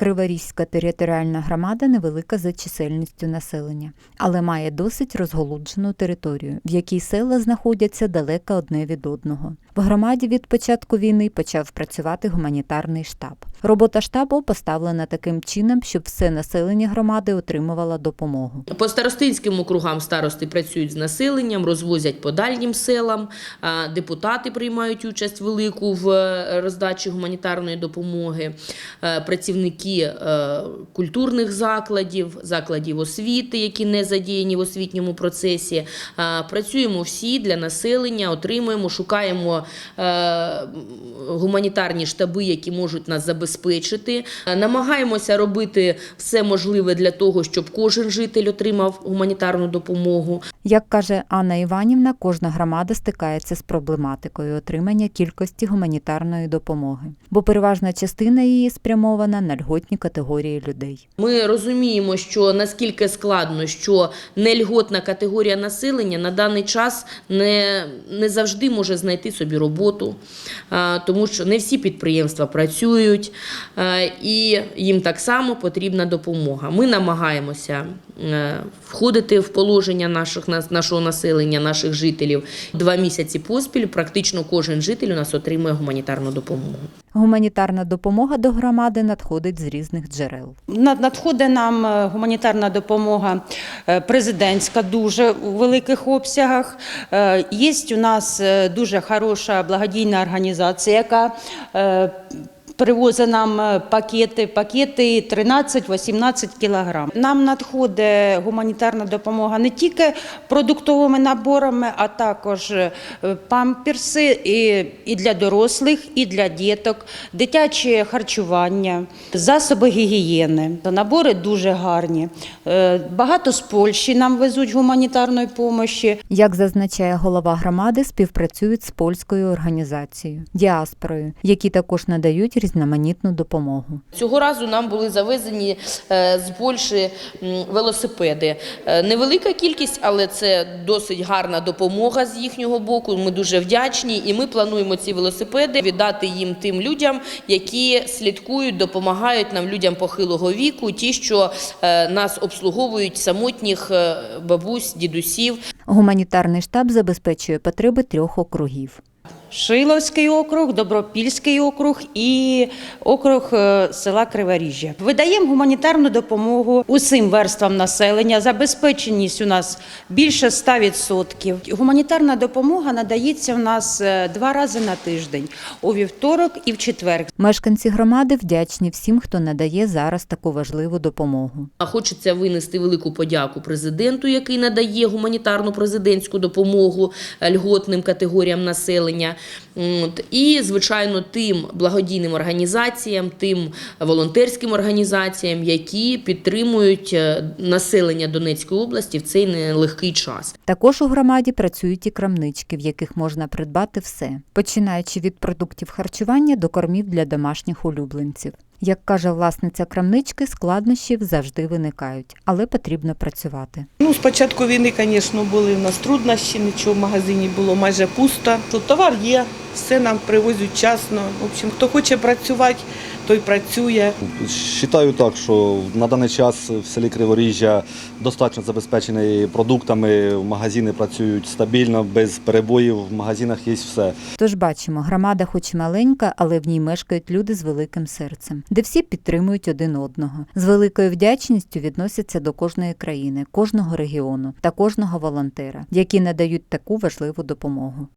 Криворізька територіальна громада невелика за чисельністю населення, але має досить розголуджену територію, в якій села знаходяться далеко одне від одного. В громаді від початку війни почав працювати гуманітарний штаб. Робота штабу поставлена таким чином, щоб все населення громади отримувало допомогу. По старостинським округам старости працюють з населенням, розвозять по дальнім селам. Депутати приймають участь велику в е, роздачі гуманітарної допомоги. е, Працівники е, культурних закладів, закладів освіти, які не задіяні в освітньому процесі. А, Працюємо всі для населення, отримуємо, шукаємо е, гуманітарні штаби, які можуть нас забезпечити. Е, Намагаємося робити все можливе для того, щоб кожен житель отримав гуманітарну допомогу. Як каже Анна Іванівна, кожна громада стикається з проблематикою отримання кількості гуманітарної допомоги, бо переважна частина її спрямована на льготні категорії людей. Ми розуміємо, що наскільки складно, що нельготна категорія населення на даний час не, не завжди може знайти собі роботу, тому що не всі підприємства працюють, і їм так само потрібна допомога. Ми намагаємося входити в положення наших, нашого населення, наших жителів. Два місяці поспіль практично кожен житель у нас отримує гуманітарну допомогу. Гуманітарна допомога до громади надходить з різних джерел. Надходить нам е, гуманітарна допомога е, президентська дуже у великих обсягах. Е, Є у нас е, дуже хороша благодійна організація, яка е, Привозить нам е, пакети, пакети 13-18 кілограм. Нам надходить гуманітарна допомога не тільки продуктовими наборами, а також е, памперси і, і для дорослих, і для діток, дитяче харчування, засоби гігієни. Набори дуже гарні. Е, Багато з Польщі нам везуть гуманітарної допомоги. Як зазначає голова громади, співпрацюють з польською організацією діаспорою, які також надають різноманітну допомогу. Цього разу нам були завезені е, з Польщі велосипеди. Е, Невелика кількість, але це досить гарна допомога з їхнього боку. Ми дуже вдячні, і ми плануємо ці велосипеди віддати їм тим людям, які слідкують, допомагають нам людям похилого віку, ті, що е, нас обслуговують самотніх бабусь, дідусів. Гуманітарний штаб забезпечує потреби трьох округів. Шиловський округ, Добропільський округ і округ е, села Криворіжжя. Видаємо гуманітарну допомогу усім верствам населення. Забезпеченість у нас більше 100%. Гуманітарна допомога надається в нас е, два рази на тиждень у вівторок і в четвер. Мешканці громади вдячні всім, хто надає зараз таку важливу допомогу. А Хочеться винести велику подяку президенту, який надає гуманітарну президентську допомогу е, льготним категоріям населення. От. І, звичайно, тим благодійним організаціям, тим волонтерським організаціям, які підтримують е, населення Донецької області в цей нелегкий час. Також у громаді працюють і крамнички, в яких можна придбати все, починаючи від продуктів харчування до кормів для домашніх улюбленців. Як каже власниця крамнички, складнощів завжди виникають, але потрібно працювати. Ну, спочатку війни, звісно, були в нас труднощі, нічого в магазині було майже пусто. Тут товар є, все нам привозять вчасно. В общем, хто хоче працювати, той працює. Вважаю так, що на даний час в селі Криворіжжя достатньо забезпечений продуктами. Магазини працюють стабільно, без перебоїв. В магазинах є все. Тож бачимо, громада хоч маленька, але в ній мешкають люди з великим серцем, де всі підтримують один одного. З великою вдячністю відносяться до кожної країни, кожного регіону та кожного волонтера, які надають таку важливу допомогу.